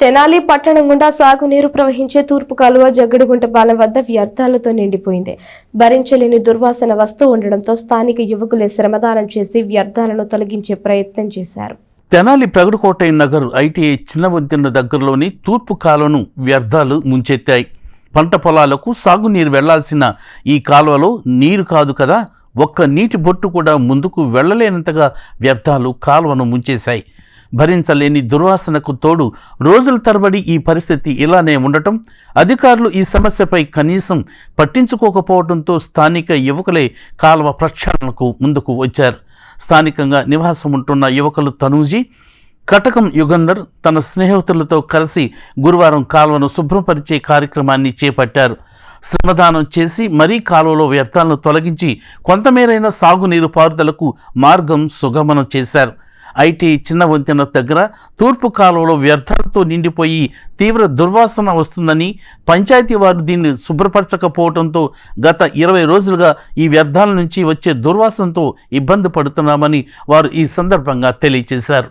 తెనాలి పట్టణం గుండా సాగునీరు ప్రవహించే తూర్పు కాలువ జగ్గడిగుంట పాలెం వద్ద వ్యర్థాలతో నిండిపోయింది. భరించలేని దుర్వాసన వస్తూ ఉండడంతో స్థానిక యువకులే శ్రమదానం చేసి వ్యర్థాలను తొలగించే ప్రయత్నం చేశారు. తెనాలి ప్రగడకోటయ్య నగర్ ఐటీఐ చిన్న వంతెన దగ్గరలోని తూర్పు కాలువను వ్యర్థాలు ముంచెత్తాయి. పంట పొలాలకు సాగునీరు వెళ్ళాల్సిన ఈ కాలువలో నీరు కాదు కదా ఒక్క నీటి బొట్టు కూడా ముందుకు వెళ్ళలేనంతగా వ్యర్థాలు కాలువను ముంచేశాయి. భరించలేని దుర్వాసనకు తోడు రోజుల తరబడి ఈ పరిస్థితి ఇలానే ఉండటం అధికారులు ఈ సమస్యపై కనీసం పట్టించుకోకపోవడంతో స్థానిక యువకులే కాలువ ప్రక్షాళనకు ముందుకు వచ్చారు. స్థానికంగా నివాసం ఉంటున్న యువకులు తనూజీ కటకం యుగంధర్ తన స్నేహితులతో కలిసి గురువారం కాలువను శుభ్రపరిచే కార్యక్రమాన్ని చేపట్టారు. శ్రమదానం చేసి మరీ కాలువలో వ్యర్థాలను తొలగించి కొంతమేరైన సాగునీరు పారుదలకు మార్గం సుగమనం చేశారు. ఐటీ చిన్న వంతెన దగ్గర తూర్పు కాలువలో వ్యర్థాలతో నిండిపోయి తీవ్ర దుర్వాసన వస్తుందని పంచాయతీ వారు దీన్ని శుభ్రపరచకపోవడంతో గత ఇరవై రోజులుగా ఈ వ్యర్థాల నుంచి వచ్చే దుర్వాసనతో ఇబ్బంది పడుతున్నామని వారు ఈ సందర్భంగా తెలియజేశారు.